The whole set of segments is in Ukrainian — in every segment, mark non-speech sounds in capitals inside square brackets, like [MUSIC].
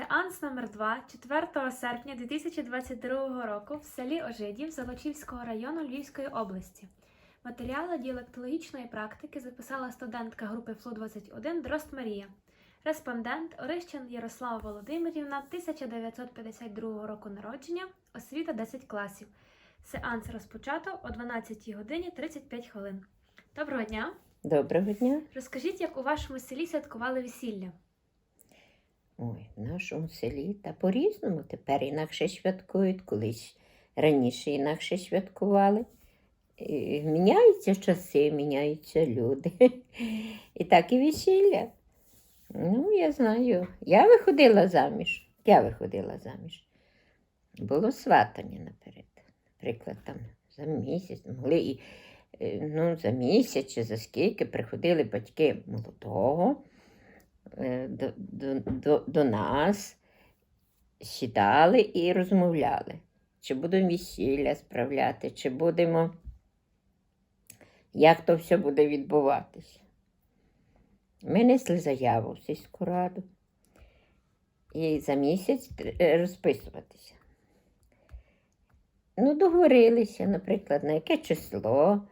Сеанс номер 2 4 серпня 2022 року в селі Ожидів Золочівського району Львівської області. Матеріали діалектологічної практики записала студентка групи ФЛУ-21 Дрозд Марія. Респондент Орищин Ярослава Володимирівна 1952 року народження, освіта 10 класів. Сеанс розпочато о 12 годині 35 хвилин. Доброго дня! Доброго дня. Розкажіть, як у вашому селі святкували весілля? Ой, в нашому селі та по-різному. Тепер інакше святкують, колись раніше інакше святкували. І міняються часи, міняються люди. І так і весілля. Ну, я знаю. Я виходила заміж. Я виходила заміж. Було сватання наперед. Наприклад, там за місяць могли і е, ну, за місяць чи за скільки приходили батьки молодого до, до, до, до нас, сідали і розмовляли, чи будемо весілля справляти, чи будемо, як то все буде відбуватися. Ми несли заяву в сільську раду і за місяць е, розписуватися. Ну, договорилися, наприклад, на яке число,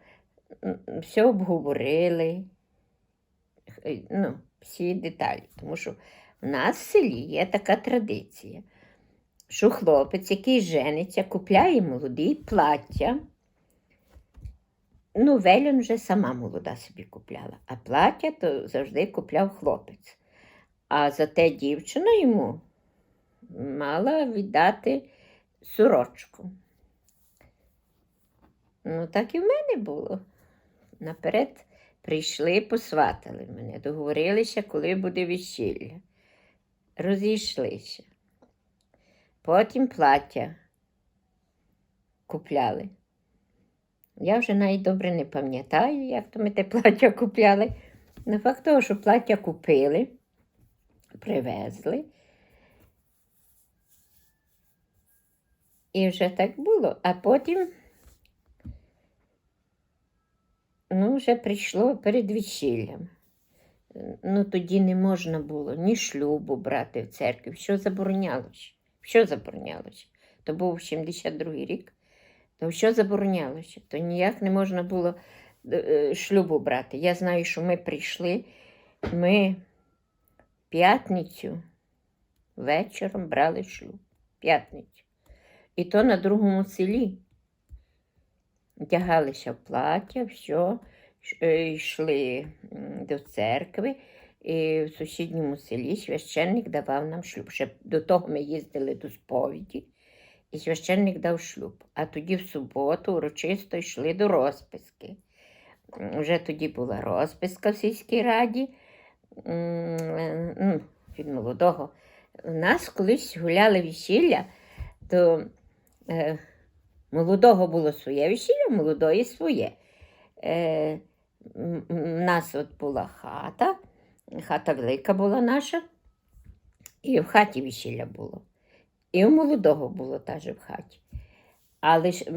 все обговорили, Е, ну, всі деталі. Тому що в нас в селі є така традиція, що хлопець, який жениться, купляє молоді плаття. Ну, Велін вже сама молода собі купляла, а плаття то завжди купляв хлопець. А зате дівчина йому мала віддати сорочку. Ну, так і в мене було. Наперед прийшли, посватали мене, договорилися, коли буде весілля. Розійшлися. Потім плаття купляли. Я вже навіть добре не пам'ятаю, як то ми те плаття купляли. На факт того, що плаття купили, привезли. І вже так було. А потім ну, вже прийшло перед весіллям. Ну, тоді не можна було ні шлюбу брати в церкві. Що заборонялося? Що заборонялося? То був 72-й рік. То що заборонялося? То ніяк не можна було е, шлюбу брати. Я знаю, що ми прийшли, ми п'ятницю вечором брали шлюб. П'ятницю. І то на другому селі. Вдягалися в плаття, все, йшли до церкви. І в сусідньому селі священник давав нам шлюб. Ще до того ми їздили до сповіді, і священник дав шлюб. А тоді в суботу урочисто йшли до розписки. Вже тоді була розписка в сільській раді ну, від молодого. У нас колись гуляли весілля, то молодого було своє весілля, молодої своє. Е, У нас от була хата, хата велика була наша, і в хаті весілля було. І у молодого було теж в хаті. Але ж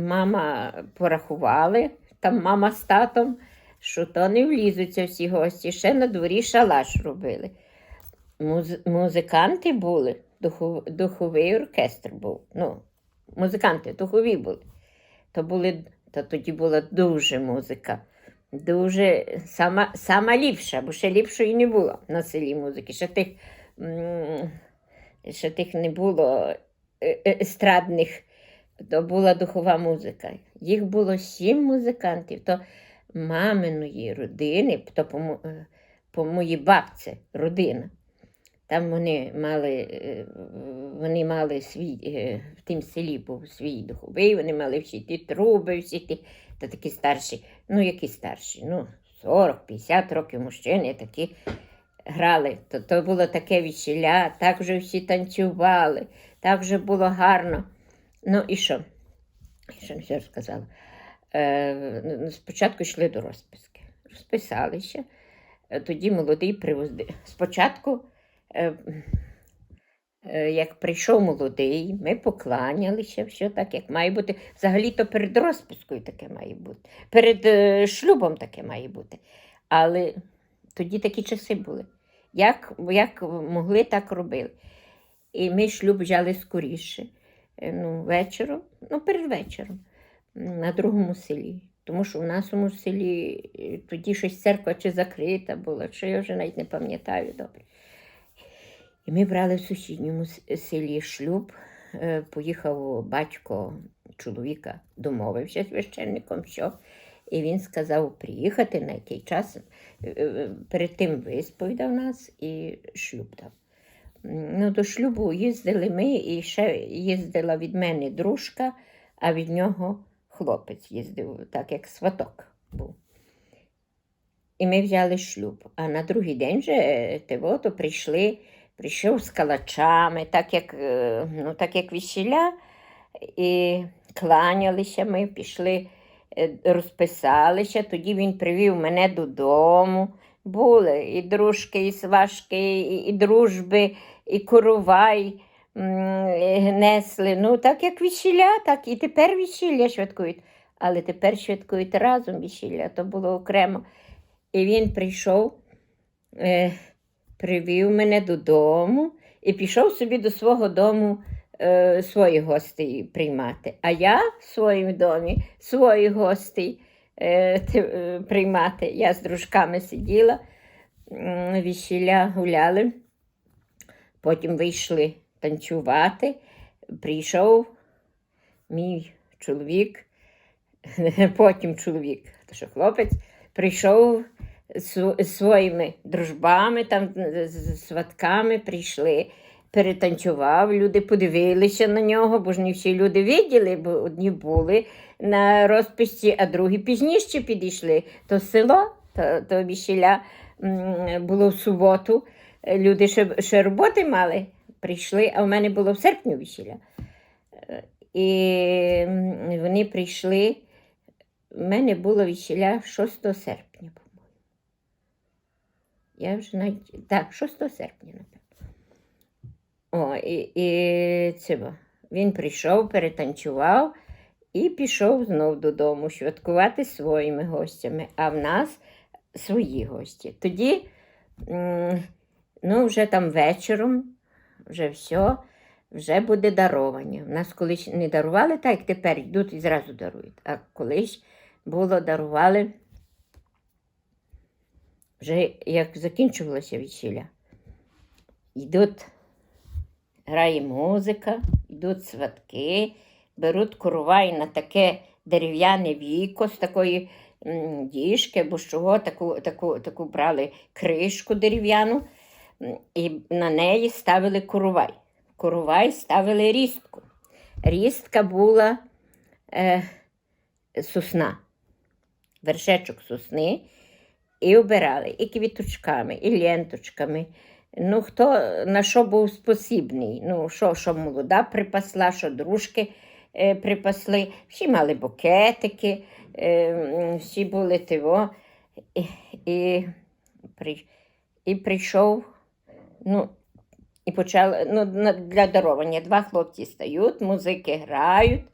мама порахували, там мама з татом, що то не влізуться всі гості. Ще на дворі шалаш робили. Муз- музиканти були, духов- духовий оркестр був. Ну, музиканти духові були. То, були, то тоді була дуже музика. Дуже сама, сама ліпша, бо ще ліпшої не було на селі музики. Ще тих, ще тих не було е- е- естрадних, то була духова музика. Їх було сім музикантів, то маминої родини, то по, е, по моїй бабці родина. Там вони мали, е, вони мали свій, е, в тім селі був свій духовий, вони мали всі ті труби, всі ті, та такі старші, ну які старші, ну 40-50 років мужчини такі грали. То, то було таке весілля, так вже всі танцювали, так вже було гарно. Ну і що? Ще не все розказала. Е, спочатку йшли до розписки, розписалися. Е, Тоді молодий привозив. Спочатку як прийшов молодий, ми покланялися, все так, як має бути. Взагалі-то перед розпискою таке має бути, перед е, шлюбом таке має бути. Але тоді такі часи були. Як, як могли, так робили. І ми шлюб взяли скоріше. Е, Ну, вечором, ну, перед вечором, на другому селі. Тому що в нашому селі е, тоді щось церква чи закрита була, чи я вже навіть не пам'ятаю добре. І ми брали в сусідньому селі шлюб. Е, Поїхав батько чоловіка, домовився з священником, що. І він сказав приїхати на який час. Е, е, Перед тим висповідав нас і шлюб дав. Ну, до шлюбу їздили ми, і ще їздила від мене дружка, а від нього хлопець їздив, так як сваток був. І ми взяли шлюб. А на другий день вже того, то прийшли, прийшов з калачами, так як, е, ну, так як весіля, і кланялися ми, пішли, е, розписалися. Тоді він привів мене додому. Були і дружки, і сважки, і, і дружби, і коровай несли. Ну, так як весілля, так і тепер весілля святкують. Але тепер святкують разом весілля, то було окремо. І він прийшов, е, привів мене додому і пішов собі до свого дому е, своїх гостей приймати. А я в своєму домі своїх гостей е, е, приймати. Я з дружками сиділа, м, весілля гуляли, потім вийшли танцювати. Прийшов мій чоловік, [LAUGHS] потім чоловік, то що хлопець, прийшов своїми дружбами, там сватками прийшли, перетанцював, люди подивилися на нього, бо ж не всі люди виділи, бо одні були на розписці, а другі пізніше підійшли. То село, то, то весілля було в суботу. Люди ще, ще роботи мали, прийшли, а в мене було в серпні весілля. І вони прийшли. У мене було весілля 6 серпня. Я вже навіть. Так, 6 серпня, напевно. О, і, і це, він прийшов, перетанцював і пішов знов додому святкувати своїми гостями, а в нас свої гості. Тоді, ну, вже там вечором, вже все, вже буде даровання. У нас колись не дарували, так як тепер йдуть і зразу дарують. А колись було дарували, вже як закінчувалося весілля. Йдуть, грає музика, йдуть сватки, беруть коровай на таке дерев'яне віко з такої діжки, або з чого, таку, таку, таку брали кришку дерев'яну і на неї ставили коровай. Коровай ставили рістку. Рістка була е, сосна, вершечок сосни, і обирали і квіточками, і ленточками. Ну, хто на що був спосібний? Ну, що, що молода припасла, що дружки е, припасли. Всі мали букетики, е, всі були тиво. І, і, і прийшов, ну, і почали ну, для даровання. Два хлопці стають, музики грають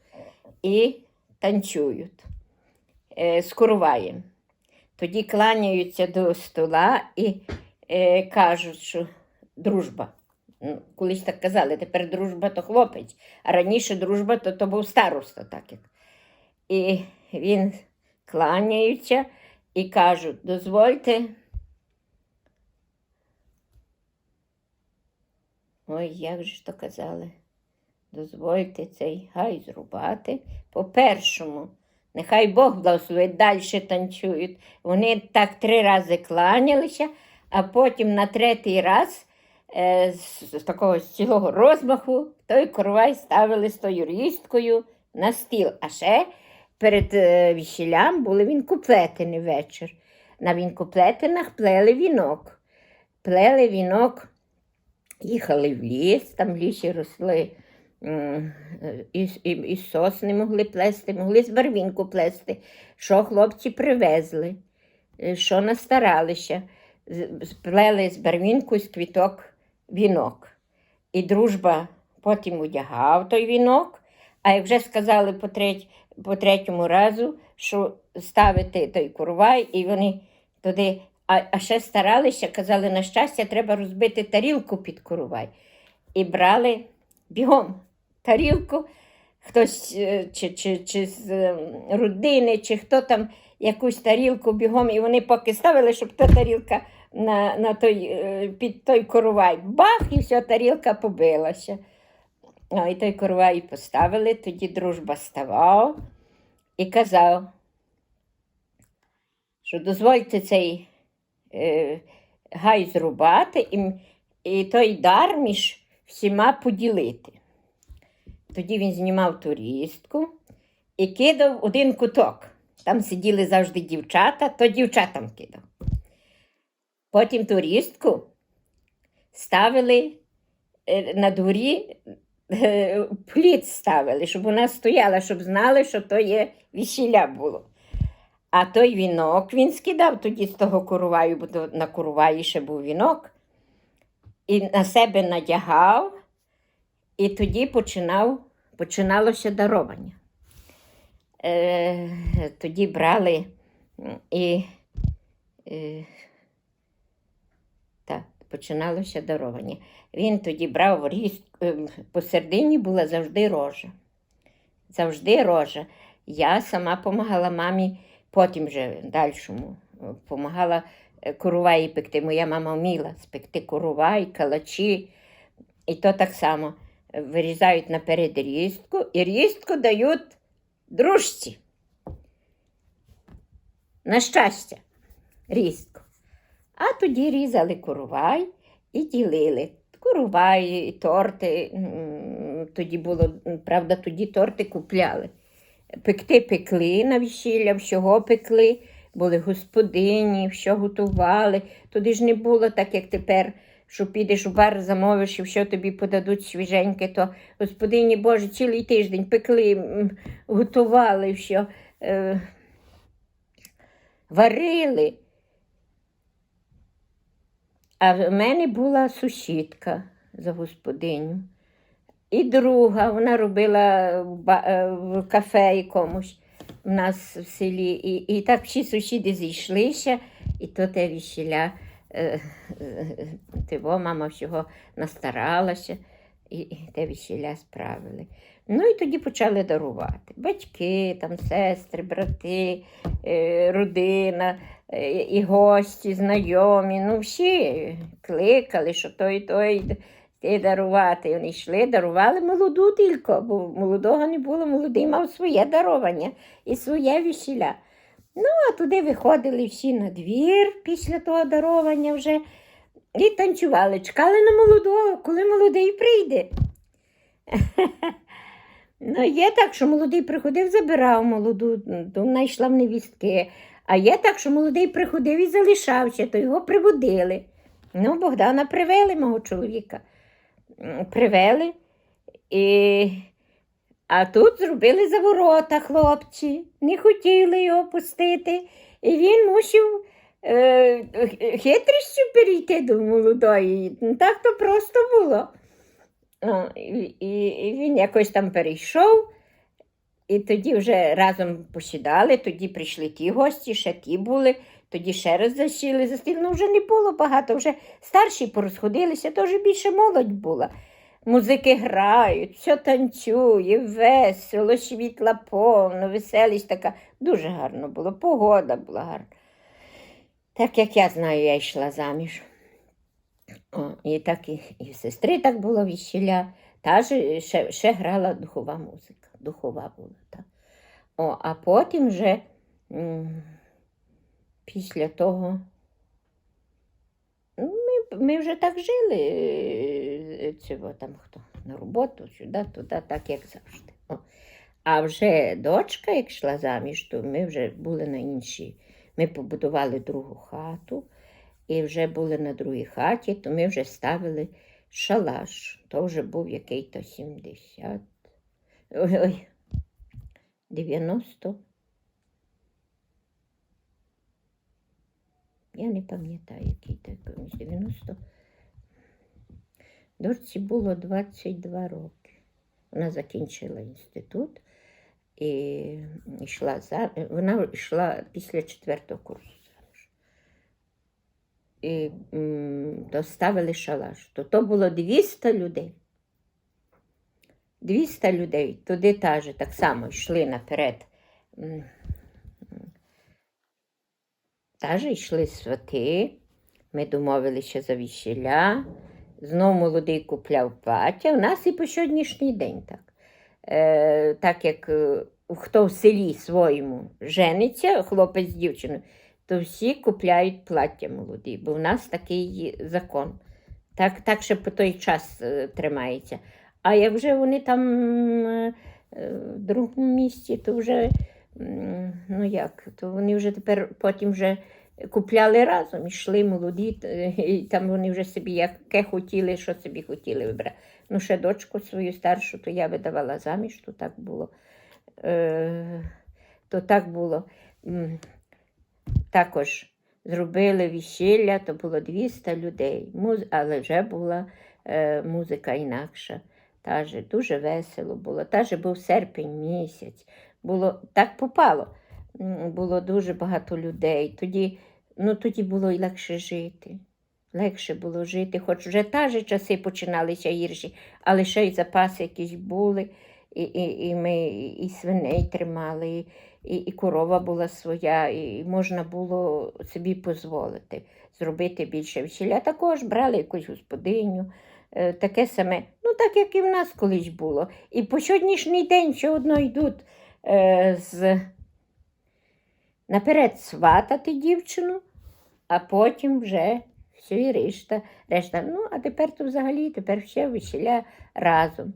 і танцюють е, з. Тоді кланяються до стола і е, кажуть, що дружба. Ну, колись так казали, тепер дружба то хлопець, а раніше дружба то, то був староста, так як. І він кланяються і кажуть, дозвольте. Ой, як же то казали? Дозвольте цей гай зрубати. По-першому, нехай Бог благословить, далі танцюють. Вони так три рази кланялися, а потім на третій раз е, з, такого з цілого розмаху той коровай ставили з тою рісткою на стіл. А ще перед е, весіллям були вінкуплетини вечір. На вінкуплетинах плели вінок. Плели вінок, їхали в ліс, там в лісі росли. І, і, і сосни могли плести, могли з барвінку плести, що хлопці привезли, е, що настаралися. З- з- Плели з барвінку з квіток вінок. І дружба потім одягав той вінок, а як вже сказали по, треть, по третьому разу, що ставити той курвай, і вони туди, А, а ще старалися, казали, на щастя, треба розбити тарілку під коровай. І брали бігом тарілку, хтось е, чи, чи, чи з е, родини, чи хто там якусь тарілку бігом, і вони поки ставили, щоб та тарілка на, на той, е, під той коровай. Бах, і вся тарілка побилася. Ну, і той коровай поставили, тоді дружба ставав і казав, що дозвольте цей е, гай зрубати і, і той дар між всіма поділити. Тоді він знімав ту рістку і кидав один куток. Там сиділи завжди дівчата, то дівчатам кидав. Потім ту рістку ставили е, на дворі, е, пліт ставили, щоб вона стояла, щоб знали, що то є весілля було. А той вінок він скидав тоді з того короваю, бо на короваї ще був вінок, і на себе надягав, і тоді починав, починалося даровання. Е, тоді брали і е, так, починалося даровання. Він тоді брав різ, е, посередині була завжди рожа. Завжди рожа. Я сама допомагала мамі, потім вже дальшому допомагала короваї пекти. Моя мама вміла спекти коровай, калачі. І то так само е, вирізають наперед різку, і різку дають дружці. На щастя, різку. А тоді різали коровай і ділили. Коровай, торти. Тоді було, правда, тоді торти купляли. Пекти пекли на весілля, всього пекли, були господині, що готували. Тоді ж не було так, як тепер, що підеш у бар, замовиш і що тобі подадуть свіженьке, то господині Боже, цілий тиждень пекли, готували, що е, варили. А в мене була сусідка за господиню. І друга, вона робила в, е, в кафе якомусь у нас в селі. І, і так всі сусіди зійшлися, і то те е, тиво, мама всього настаралася, і, і те весіля справили. Ну і тоді почали дарувати. Батьки, там, сестри, брати, е, родина, е, і гості, знайомі. Ну, всі кликали, що той, той ти дарувати. І Вони йшли, дарували молоду тільки, бо молодого не було, молодий мав своє даровання і своє весілля. Ну, а туди виходили всі на двір після того даровання вже і танцювали, чекали на молодого, коли молодий прийде. [LAUGHS] Ну, є так, що молодий приходив, забирав молоду, то вона йшла в невістки. А є так, що молодий приходив і залишався, то його приводили. Ну, Богдана привели мого чоловіка. Привели. І... А тут зробили заворота хлопці, не хотіли його пустити. І він мусив е, хитрістю перейти до молодої. Ну, Так то просто було. І, і, і він якось там перейшов, і тоді вже разом посідали, тоді прийшли ті гості, ще ті були, тоді ще раз засіли за стіл. Ну, вже не було багато, вже старші порозходилися, то вже більше молодь була. Музики грають, все танцює, весело, світла повно, веселість така. Дуже гарно було, погода була гарна. Так як я знаю, я йшла заміж. О, і так і, і сестри так було весілля. Та ж ще, ще грала духова музика. Духова була. Так. О, а потім вже після того ну, ми, ми вже так жили. Е, Цього, там хто на роботу, сюди, туди, так як завжди. О. А вже дочка, як йшла заміж, то ми вже були на іншій. Ми побудували другу хату. І вже були на другій хаті, то ми вже ставили шалаш. То вже був який-то 70. Ой, ой, 90. Я не пам'ятаю, який то 90. Дочці було 22 роки. Вона закінчила інститут і йшла за... вона йшла після четвертого курсу. і м, то ставили шалаш. То, то було 200 людей. 200 людей. Туди теж так само йшли наперед. М, Теж йшли свати. Ми домовилися за весілля. Знов молодий купляв плаття. У нас і по сьогоднішній день так. Е, так як е, хто в селі своєму жениться, хлопець з дівчиною, то всі купляють плаття молоді, бо в нас такий закон. Так, так ще по той час е, тримається. А як вже вони там е, е, в другому місці, то вже ну як, то вони вже тепер потім вже купляли разом, йшли молоді, і там вони вже собі яке хотіли, що собі хотіли вибрати. Ну, ще дочку свою старшу, то я видавала заміж, то так було. Е, то так було. Також зробили весілля, то було 200 людей, але вже була е, музика інакша. Таже, дуже весело було. Таже був серпень місяць. Було, так попало. Було дуже багато людей. Тоді, ну, тоді було й легше жити. Легше було жити, хоч вже та же часи починалися гірші, але ще й запаси якісь були, і, і, і ми і свиней тримали, і, і, і корова була своя, і можна було собі дозволити зробити більше весілля. Також брали якусь господиню, е, таке саме, ну так як і в нас колись було. І по сьогоднішній день все одно йдуть е, з наперед сватати дівчину, а потім вже все і решта. решта. Ну, а тепер то взагалі, тепер ще весілля разом.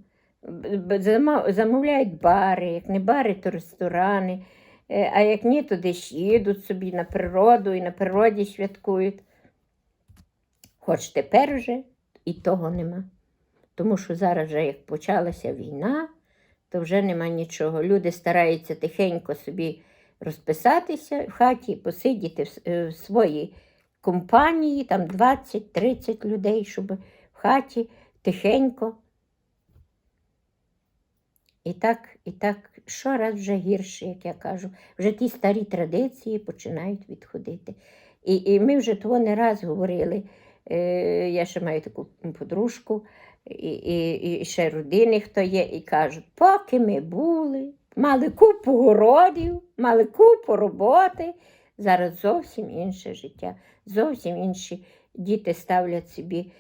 Замовляють бари, як не бари, то ресторани. Е, А як ні, то десь їдуть собі на природу і на природі святкують. Хоч тепер вже і того нема. Тому що зараз, вже як почалася війна, то вже нема нічого. Люди стараються тихенько собі розписатися в хаті, посидіти в, е, своїй компанії, там 20-30 людей, щоб в хаті тихенько. І так, і так, щораз вже гірше, як я кажу, вже ті старі традиції починають відходити. І, і ми вже того не раз говорили. Е, я ще маю таку подружку, і, і, і ще родини, хто є, і кажуть, поки ми були, мали купу городів, мали купу роботи. Зараз зовсім інше життя, зовсім інші діти ставлять собі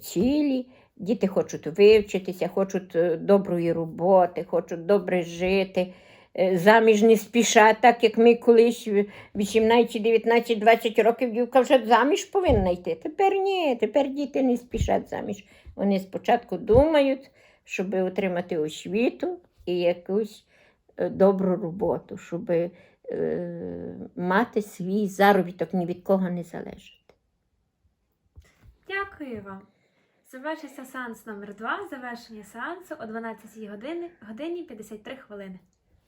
цілі, діти хочуть вивчитися, хочуть е, доброї роботи, хочуть добре жити. е, Заміж не спішать, так як ми колись в 18, 19, 20 років дівка вже заміж повинна йти. Тепер ні, тепер діти не спішать заміж. Вони спочатку думають, щоб отримати освіту і якусь е, добру роботу, щоб е, мати свій заробіток ні від кого не залежати. Дякую вам. Завершився сеанс номер 2 завершення сеансу о 12 годині, годині 53 хвилини.